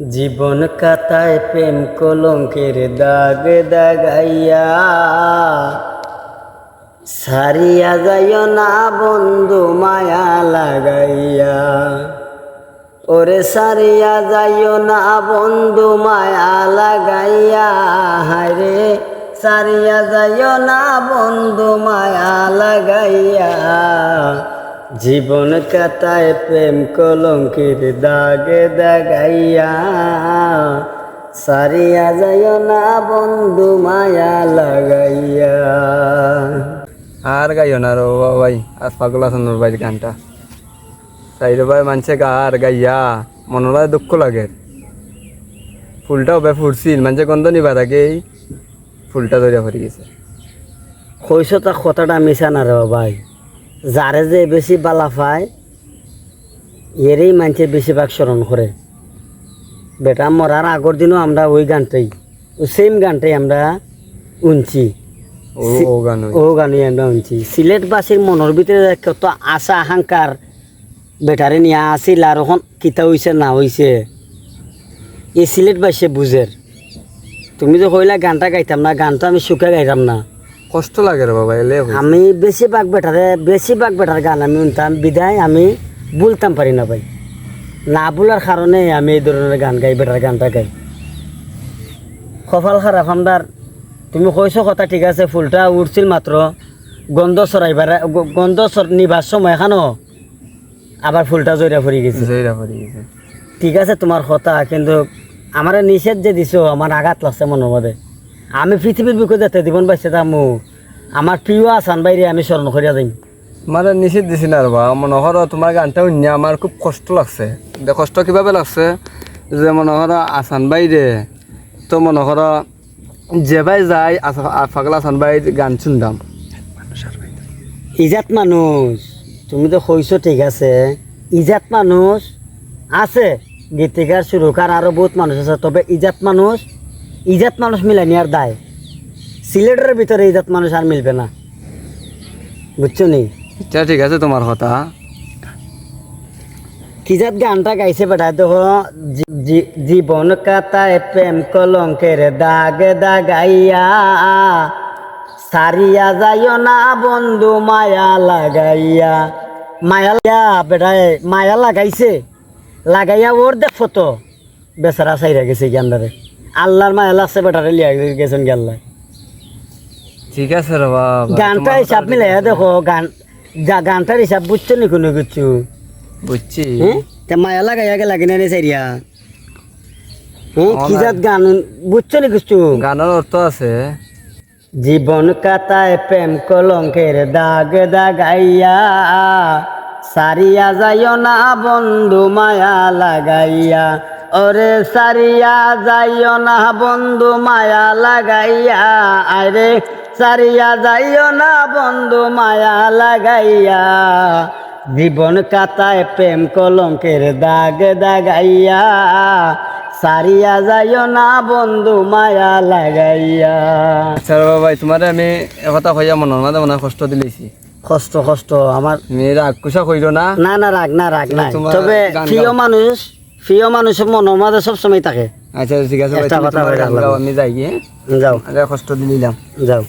জীবন কাতায় প্রেম কলঙ্কের দাগ দাগাইয়া সারিয়া যাইও না বন্ধু মায়া লাগাইয়া। ওরে সারিয়া যাইও না বন্ধু মায়া লাগাইয়া। হায়রে সারিয়া যাইও না বন্ধু মায়া লাগাইয়া। জীবন কাতায় প্রেম কলঙ্কের দাগে দাগাইয়া। সারিয়া যাইও না বন্ধু মায়া লাগাইয়া। আর গাইও না রো ভাই আজ পাগল আছেন ওর ভাই গানটা। সাইড ভাই মানছে গা আর গাইয়া মনলা দুঃখ লাগে। ফুলটা হবে ফুটছিল মানছে গন্ধ নিবা থাকে ফুলটা ধরিয়া ভরি গেছে। কইস তা কথাটা মিশা না রে ভাই। যারে যে বেশি বালা পায় এরই মানুষে বেশিরভাগ স্মরণ করে। বেটা মরার আগর দিনও আমরা ওই গানটাই ওই সেম গানটাই আমরা উনছি। ও ও গান গানই আমরা উনছি। সিলেটবাসীর মনের ভিতরে কত আশা আকাঙ্ক্ষার বেটারে নিয়ে আসিল আর এখন কিতা হইছে না হইছে এই সিলেটবাসী বুঝের তুমি তো কইলা গানটা গাইতাম না গানটা আমি সুখে গাইতাম না। কষ্ট লাগে রে বাবা এলে। আমি বেশিরভাগ বেটারে বেশিরভাগ বেটার গান আমি শুনতাম বিদায় আমি বলতাম পারি না ভাই। না বলার কারণে আমি এই ধরনের গান গাই বেটার গানটা গাই। কপাল খারাপ আমদার তুমি কইছো কথা ঠিক আছে ফুলটা উঠছিল মাত্র। গন্ধ চড়াইবার গন্ধ নিবার সময় এখানো। আবার ফুলটা জয়রা ফুরি গেছে। জয়রা ভরি গেছে। ঠিক আছে তোমার কথা কিন্তু আমার নিষেধ যে দিছো আমার আঘাত লাগছে মনের মধ্যে আমি পৃথিবীর বুকে যেতে দিবন পাইছে তামু আমার প্রিয় আসান বাইরে আমি স্মরণ করিয়া যাই মানে নিষেধ দিছি না রবা মনে করো তোমার গানটা শুনি আমার খুব কষ্ট লাগছে। দে কষ্ট কীভাবে লাগছে? যে মনে করো আসান বাইরে তো মনে করো যে ভাই যাই পাগলা আসান বাইর গান শুনতাম। ইজাত মানুষ তুমি তো কইছো ঠিক আছে। ইজাত মানুষ আছে গীতিকার সুরকার আরও বহুত মানুষ আছে। তবে ইজাত মানুষ ইজাত মানুষ মিলানি আর দায়। সিলেটের ভিতরে ইজাত মানুষ আর মিলবে না। বুঝছ নি? আচ্ছা ঠিক আছে তোমার কথা। কিজাত গানটা গাইছে বেটা? দেখো জীবন কাতায় প্রেম কলঙ্কের দাগ দাগাইয়া সারিয়া যাইও না বন্ধু মায়া লাগাইয়া। মায়া বেটায় মায়া লাগাইছে। লাগাইয়া ওর দেখো তো বেচারা সাইরা গেছে জ্ঞানদারে আল্লাহর মায়া লাগছে বেটারে লিয়া গেছেন গেল্লায় ঠিক আছে রবা গানটা হিসাব মিলাইয়া দেখো গান যা গানটার হিসাব বুঝছ নি কোনো কিছু? বুঝছি। হ্যাঁ মায়া লাগাইয়া গে লাগে না রে সাইরিয়া? হ্যাঁ কি জাত গান? বুঝছ নি কিছু? গানের অর্থ আছে? জীবন কাতায় প্রেম কলঙ্কের দাগ দাগাইয়া সারিয়া যাইও না বন্ধু মায়া লাগাইয়া। ওরে সারিয়া যাইও না বন্ধু মায়া লাগাইয়া। আরে সারিয়া যাইও না বন্ধু মায়া লাগাইয়া। জীবন কাতায় প্রেম কলঙ্কের দাগ দাগাইয়া। সারিয়া যাইও না বন্ধু মায়া লাগাইয়া। রবা ভাই তোমার আমি একথা কইয়া মনের মাঝে মনে কষ্ট দিলেছি। কষ্ট কষ্ট আমার মেয়েরা আকুশা কইরো না? না না রাগ না রাগ না তবে প্রিয় মানুষ প্রিয় মানুষের মনের মাঝে সবসময় থাকে। আচ্ছা ঠিক আছে আমি যাই যাও। আরে কষ্ট দিলাম। যাও।